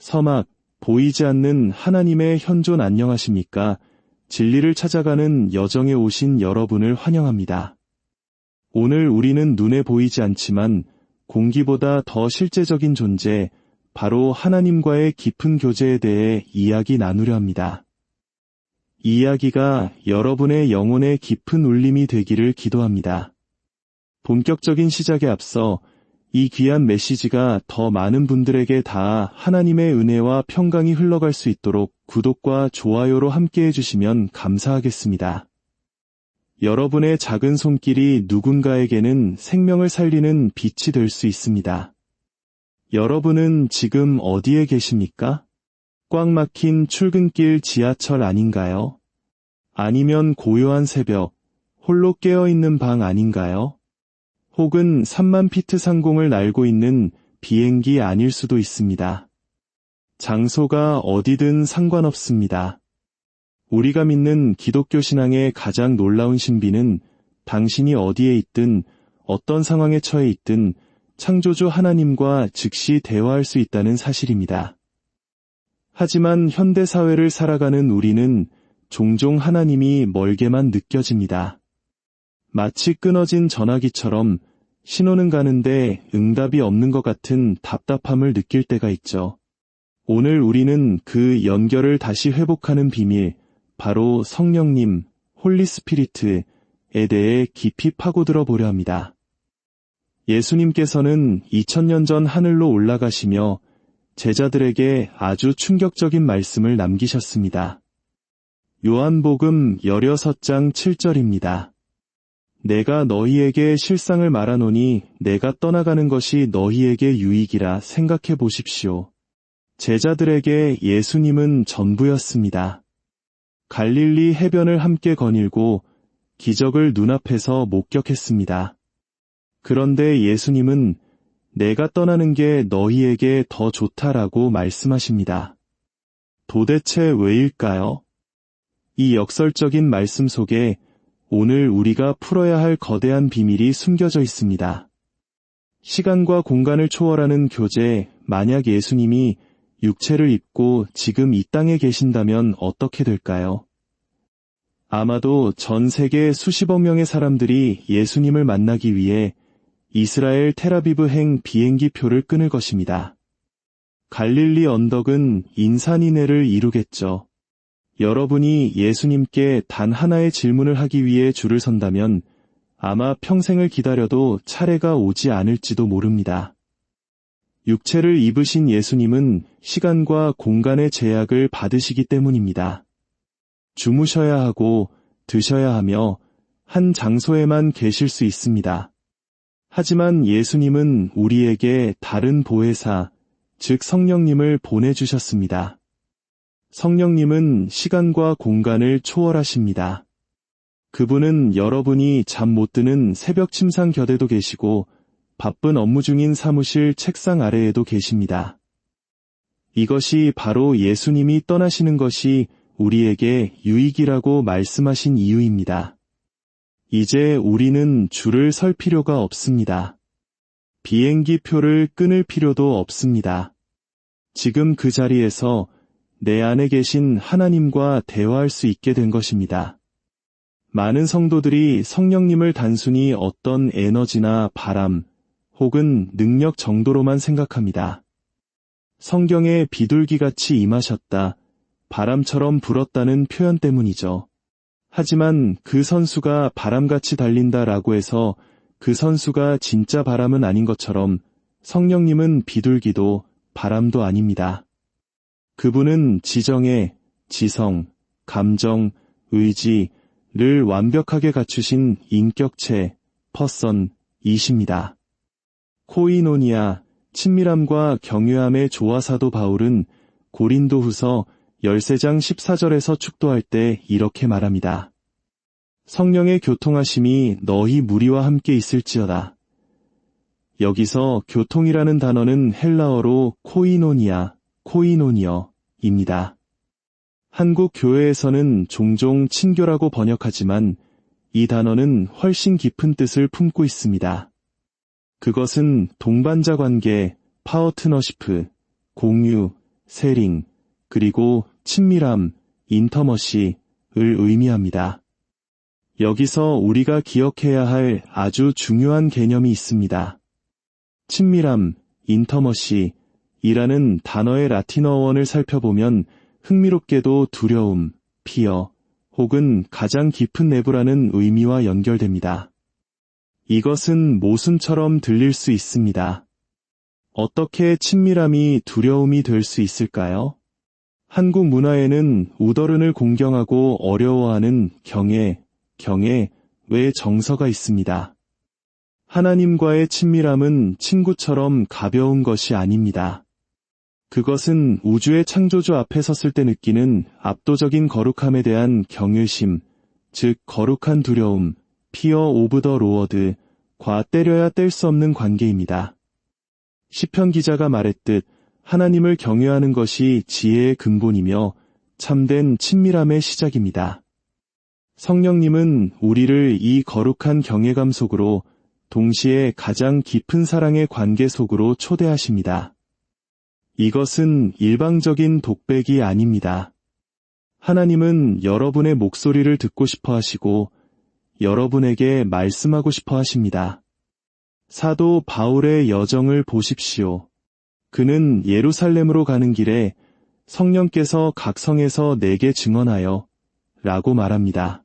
서막, 보이지 않는 하나님의 현존 안녕하십니까? 진리를 찾아가는 여정에 오신 여러분을 환영합니다. 오늘 우리는 눈에 보이지 않지만 공기보다 더 실제적인 존재, 바로 하나님과의 깊은 교제에 대해 이야기 나누려 합니다. 이 이야기가 여러분의 영혼의 깊은 울림이 되기를 기도합니다. 본격적인 시작에 앞서 이 귀한 메시지가 더 많은 분들에게 다 하나님의 은혜와 평강이 흘러갈 수 있도록 구독과 좋아요로 함께 해주시면 감사하겠습니다. 여러분의 작은 손길이 누군가에게는 생명을 살리는 빛이 될 수 있습니다. 여러분은 지금 어디에 계십니까? 꽉 막힌 출근길 지하철 아닌가요? 아니면 고요한 새벽, 홀로 깨어있는 방 아닌가요? 혹은 3만 피트 상공을 날고 있는 비행기 아닐 수도 있습니다. 장소가 어디든 상관없습니다. 우리가 믿는 기독교 신앙의 가장 놀라운 신비는 당신이 어디에 있든 어떤 상황에 처해 있든 창조주 하나님과 즉시 대화할 수 있다는 사실입니다. 하지만 현대 사회를 살아가는 우리는 종종 하나님이 멀게만 느껴집니다. 마치 끊어진 전화기처럼 신호는 가는데 응답이 없는 것 같은 답답함을 느낄 때가 있죠. 오늘 우리는 그 연결을 다시 회복하는 비밀, 바로 성령님, 홀리 스피리트에 대해 깊이 파고들어 보려 합니다. 예수님께서는 2000년 전 하늘로 올라가시며 제자들에게 아주 충격적인 말씀을 남기셨습니다. 요한복음 16장 7절입니다. 내가 너희에게 실상을 말하노니 내가 떠나가는 것이 너희에게 유익이라 생각해 보십시오. 제자들에게 예수님은 전부였습니다. 갈릴리 해변을 함께 거닐고 기적을 눈앞에서 목격했습니다. 그런데 예수님은 내가 떠나는 게 너희에게 더 좋다라고 말씀하십니다. 도대체 왜일까요? 이 역설적인 말씀 속에 오늘 우리가 풀어야 할 거대한 비밀이 숨겨져 있습니다. 시간과 공간을 초월하는 교제, 만약 예수님이 육체를 입고 지금 이 땅에 계신다면 어떻게 될까요? 아마도 전 세계 수십억 명의 사람들이 예수님을 만나기 위해 이스라엘 테라비브행 비행기 표를 끊을 것입니다. 갈릴리 언덕은 인산인해를 이루겠죠. 여러분이 예수님께 단 하나의 질문을 하기 위해 줄을 선다면 아마 평생을 기다려도 차례가 오지 않을지도 모릅니다. 육체를 입으신 예수님은 시간과 공간의 제약을 받으시기 때문입니다. 주무셔야 하고 드셔야 하며 한 장소에만 계실 수 있습니다. 하지만 예수님은 우리에게 다른 보혜사, 즉 성령님을 보내주셨습니다. 성령님은 시간과 공간을 초월하십니다. 그분은 여러분이 잠 못 드는 새벽 침상 곁에도 계시고 바쁜 업무 중인 사무실 책상 아래에도 계십니다. 이것이 바로 예수님이 떠나시는 것이 우리에게 유익이라고 말씀하신 이유입니다. 이제 우리는 줄을 설 필요가 없습니다. 비행기 표를 끊을 필요도 없습니다. 지금 그 자리에서 내 안에 계신 하나님과 대화할 수 있게 된 것입니다. 많은 성도들이 성령님을 단순히 어떤 에너지나 바람 혹은 능력 정도로만 생각합니다. 성경에 비둘기같이 임하셨다, 바람처럼 불었다는 표현 때문이죠. 하지만 그 선수가 바람같이 달린다라고 해서 그 선수가 진짜 바람은 아닌 것처럼 성령님은 비둘기도 바람도 아닙니다. 그분은 지정의 지성, 감정, 의지를 완벽하게 갖추신 인격체, 퍼선이십니다. 코이노니아, 친밀함과 경외함의 조화사도 바울은 고린도 후서 13장 14절에서 축도할 때 이렇게 말합니다. 성령의 교통하심이 너희 무리와 함께 있을지어다. 여기서 교통이라는 단어는 헬라어로 코이노니아, 코이노니어 입니다. 한국 교회에서는 종종 친교라고 번역하지만 이 단어는 훨씬 깊은 뜻을 품고 있습니다. 그것은 동반자 관계, 파워트너시프, 공유, 세링, 그리고 친밀함, 인터머시를 의미합니다. 여기서 우리가 기억해야 할 아주 중요한 개념이 있습니다. 친밀함, 인터머시, 이라는 단어의 라틴어원을 살펴보면 흥미롭게도 두려움, 피어, 혹은 가장 깊은 내부라는 의미와 연결됩니다. 이것은 모순처럼 들릴 수 있습니다. 어떻게 친밀함이 두려움이 될 수 있을까요? 한국 문화에는 우더른을 공경하고 어려워하는 경애, 경애, 외 정서가 있습니다. 하나님과의 친밀함은 친구처럼 가벼운 것이 아닙니다. 그것은 우주의 창조주 앞에 섰을 때 느끼는 압도적인 거룩함에 대한 경외심, 즉 거룩한 두려움, 피어 오브 더 로어드, 과 때려야 뗄 수 없는 관계입니다. 시편 기자가 말했듯 하나님을 경외하는 것이 지혜의 근본이며 참된 친밀함의 시작입니다. 성령님은 우리를 이 거룩한 경외감 속으로 동시에 가장 깊은 사랑의 관계 속으로 초대하십니다. 이것은 일방적인 독백이 아닙니다. 하나님은 여러분의 목소리를 듣고 싶어 하시고 여러분에게 말씀하고 싶어 하십니다. 사도 바울의 여정을 보십시오. 그는 예루살렘으로 가는 길에 성령께서 각 성에서 내게 증언하여 라고 말합니다.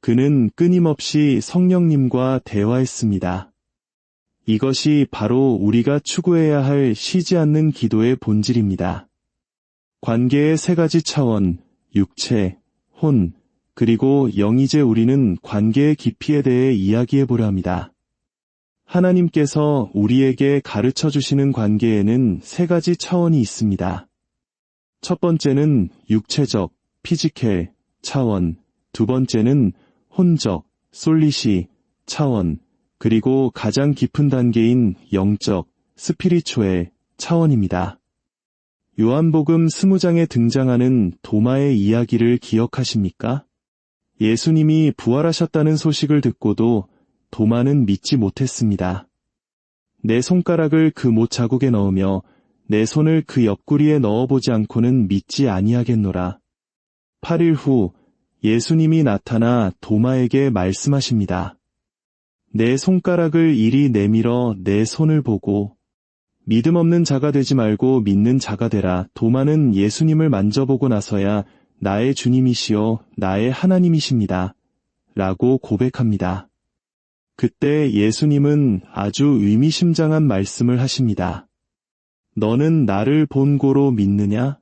그는 끊임없이 성령님과 대화했습니다. 이것이 바로 우리가 추구해야 할 쉬지 않는 기도의 본질입니다. 관계의 세 가지 차원, 육체, 혼, 그리고 영이제 우리는 관계의 깊이에 대해 이야기해 보려 합니다. 하나님께서 우리에게 가르쳐 주시는 관계에는 세 가지 차원이 있습니다. 첫 번째는 육체적, 피지컬 차원, 두 번째는 혼적, 솔리시 차원, 그리고 가장 깊은 단계인 영적, 스피리추엘 차원입니다. 요한복음 20장에 등장하는 도마의 이야기를 기억하십니까? 예수님이 부활하셨다는 소식을 듣고도 도마는 믿지 못했습니다. 내 손가락을 그 못 자국에 넣으며 내 손을 그 옆구리에 넣어보지 않고는 믿지 아니하겠노라. 8일 후 예수님이 나타나 도마에게 말씀하십니다. 내 손가락을 이리 내밀어 내 손을 보고 믿음 없는 자가 되지 말고 믿는 자가 되라. 도마는 예수님을 만져보고 나서야 나의 주님이시여 나의 하나님이십니다. 라고 고백합니다. 그때 예수님은 아주 의미심장한 말씀을 하십니다. 너는 나를 본고로 믿느냐?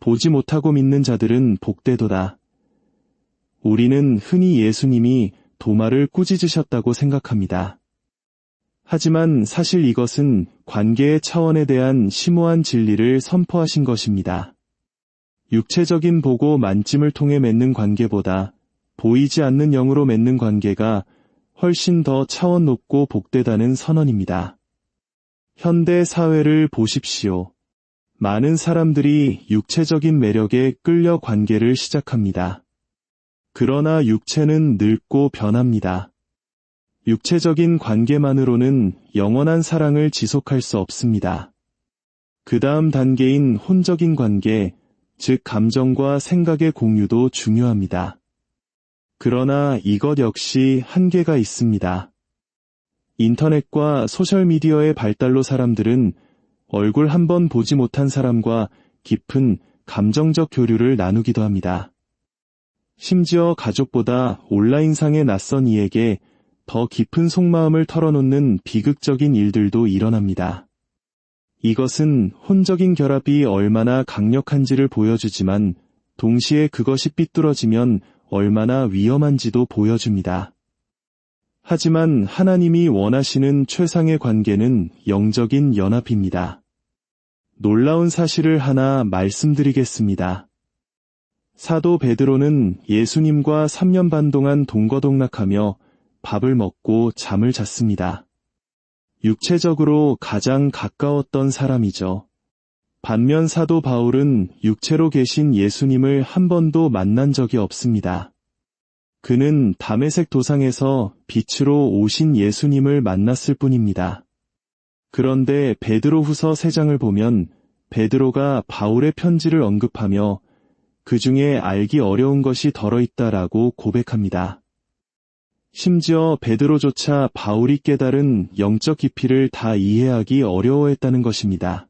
보지 못하고 믿는 자들은 복되도다. 우리는 흔히 예수님이 도마를 꾸짖으셨다고 생각합니다. 하지만 사실 이것은 관계의 차원에 대한 심오한 진리를 선포하신 것입니다. 육체적인 보고 만짐을 통해 맺는 관계보다 보이지 않는 영으로 맺는 관계가 훨씬 더 차원 높고 복되다는 선언입니다. 현대 사회를 보십시오. 많은 사람들이 육체적인 매력에 끌려 관계를 시작합니다. 그러나 육체는 늙고 변합니다. 육체적인 관계만으로는 영원한 사랑을 지속할 수 없습니다. 그 다음 단계인 혼적인 관계, 즉 감정과 생각의 공유도 중요합니다. 그러나 이것 역시 한계가 있습니다. 인터넷과 소셜미디어의 발달로 사람들은 얼굴 한 번 보지 못한 사람과 깊은 감정적 교류를 나누기도 합니다. 심지어 가족보다 온라인상의 낯선 이에게 더 깊은 속마음을 털어놓는 비극적인 일들도 일어납니다. 이것은 혼적인 결합이 얼마나 강력한지를 보여주지만 동시에 그것이 삐뚤어지면 얼마나 위험한지도 보여줍니다. 하지만 하나님이 원하시는 최상의 관계는 영적인 연합입니다. 놀라운 사실을 하나 말씀드리겠습니다. 사도 베드로는 예수님과 3년 반 동안 동거동락하며 밥을 먹고 잠을 잤습니다. 육체적으로 가장 가까웠던 사람이죠. 반면 사도 바울은 육체로 계신 예수님을 한 번도 만난 적이 없습니다. 그는 담에색 도상에서 빛으로 오신 예수님을 만났을 뿐입니다. 그런데 베드로 후서 3장을 보면 베드로가 바울의 편지를 언급하며 그 중에 알기 어려운 것이 덜어 있다라고 고백합니다. 심지어 베드로조차 바울이 깨달은 영적 깊이를 다 이해하기 어려워했다는 것입니다.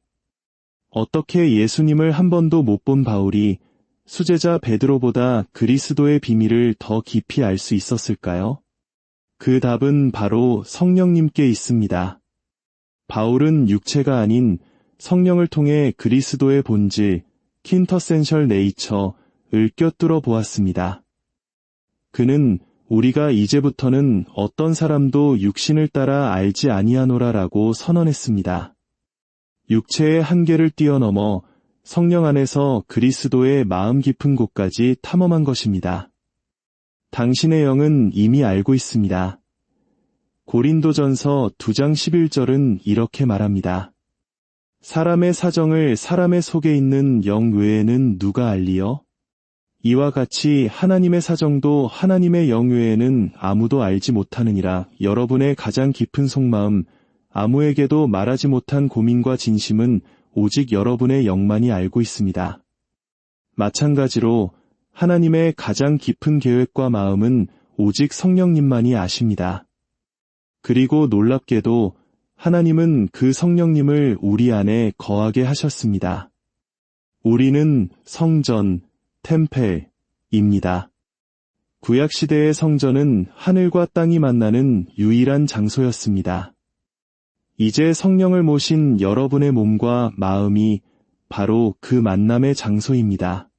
어떻게 예수님을 한 번도 못 본 바울이 수제자 베드로보다 그리스도의 비밀을 더 깊이 알 수 있었을까요? 그 답은 바로 성령님께 있습니다. 바울은 육체가 아닌 성령을 통해 그리스도의 본질, 킨터센셜 네이처를 꿰뚫어 보았습니다. 그는 우리가 이제부터는 어떤 사람도 육신을 따라 알지 아니하노라라고 선언했습니다. 육체의 한계를 뛰어넘어 성령 안에서 그리스도의 마음 깊은 곳까지 탐험한 것입니다. 당신의 영은 이미 알고 있습니다. 고린도전서 2장 11절은 이렇게 말합니다. 사람의 사정을 사람의 속에 있는 영 외에는 누가 알리요? 이와 같이 하나님의 사정도 하나님의 영 외에는 아무도 알지 못하느니라 여러분의 가장 깊은 속마음, 아무에게도 말하지 못한 고민과 진심은 오직 여러분의 영만이 알고 있습니다. 마찬가지로 하나님의 가장 깊은 계획과 마음은 오직 성령님만이 아십니다. 그리고 놀랍게도 하나님은 그 성령님을 우리 안에 거하게 하셨습니다. 우리는 성전, 템펠입니다. 구약시대의 성전은 하늘과 땅이 만나는 유일한 장소였습니다. 이제 성령을 모신 여러분의 몸과 마음이 바로 그 만남의 장소입니다.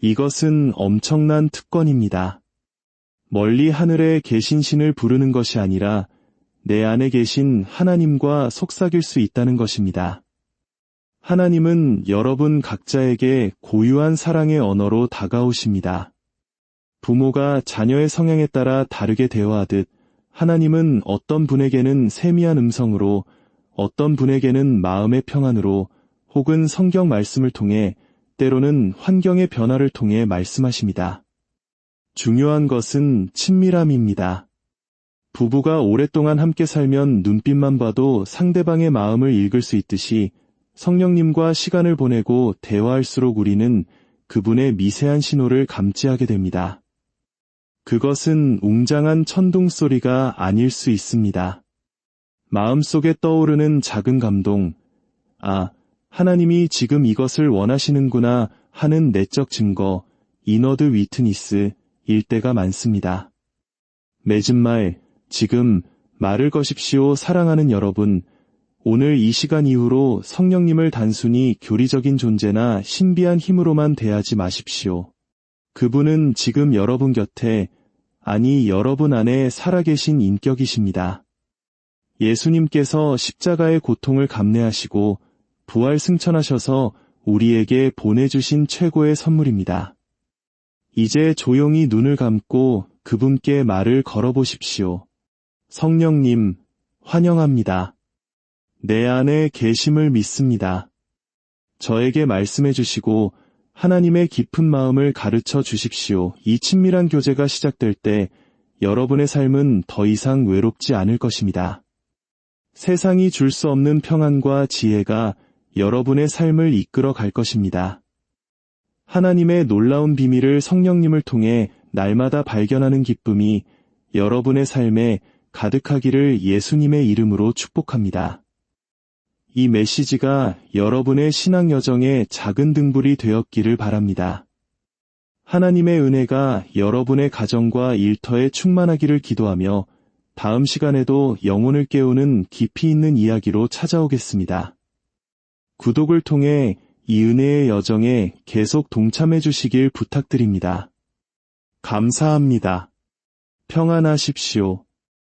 이것은 엄청난 특권입니다. 멀리 하늘에 계신 신을 부르는 것이 아니라 내 안에 계신 하나님과 속삭일 수 있다는 것입니다. 하나님은 여러분 각자에게 고유한 사랑의 언어로 다가오십니다. 부모가 자녀의 성향에 따라 다르게 대화하듯 하나님은 어떤 분에게는 세미한 음성으로 어떤 분에게는 마음의 평안으로 혹은 성경 말씀을 통해 때로는 환경의 변화를 통해 말씀하십니다. 중요한 것은 친밀함입니다. 부부가 오랫동안 함께 살면 눈빛만 봐도 상대방의 마음을 읽을 수 있듯이 성령님과 시간을 보내고 대화할수록 우리는 그분의 미세한 신호를 감지하게 됩니다. 그것은 웅장한 천둥 소리가 아닐 수 있습니다. 마음속에 떠오르는 작은 감동, 아, 하나님이 지금 이것을 원하시는구나 하는 내적 증거, 이너드 위트니스, 일 때가 많습니다. 맺은 말, 지금 말을 거십시오 사랑하는 여러분, 오늘 이 시간 이후로 성령님을 단순히 교리적인 존재나 신비한 힘으로만 대하지 마십시오. 그분은 지금 여러분 곁에, 아니 여러분 안에 살아계신 인격이십니다. 예수님께서 십자가의 고통을 감내하시고 부활 승천하셔서 우리에게 보내주신 최고의 선물입니다. 이제 조용히 눈을 감고 그분께 말을 걸어보십시오. 성령님, 환영합니다. 내 안에 계심을 믿습니다. 저에게 말씀해 주시고 하나님의 깊은 마음을 가르쳐 주십시오. 이 친밀한 교제가 시작될 때 여러분의 삶은 더 이상 외롭지 않을 것입니다. 세상이 줄 수 없는 평안과 지혜가 여러분의 삶을 이끌어 갈 것입니다. 하나님의 놀라운 비밀을 성령님을 통해 날마다 발견하는 기쁨이 여러분의 삶에 가득하기를 예수님의 이름으로 축복합니다. 이 메시지가 여러분의 신앙 여정의 작은 등불이 되었기를 바랍니다. 하나님의 은혜가 여러분의 가정과 일터에 충만하기를 기도하며 다음 시간에도 영혼을 깨우는 깊이 있는 이야기로 찾아오겠습니다. 구독을 통해 이 은혜의 여정에 계속 동참해 주시길 부탁드립니다. 감사합니다. 평안하십시오.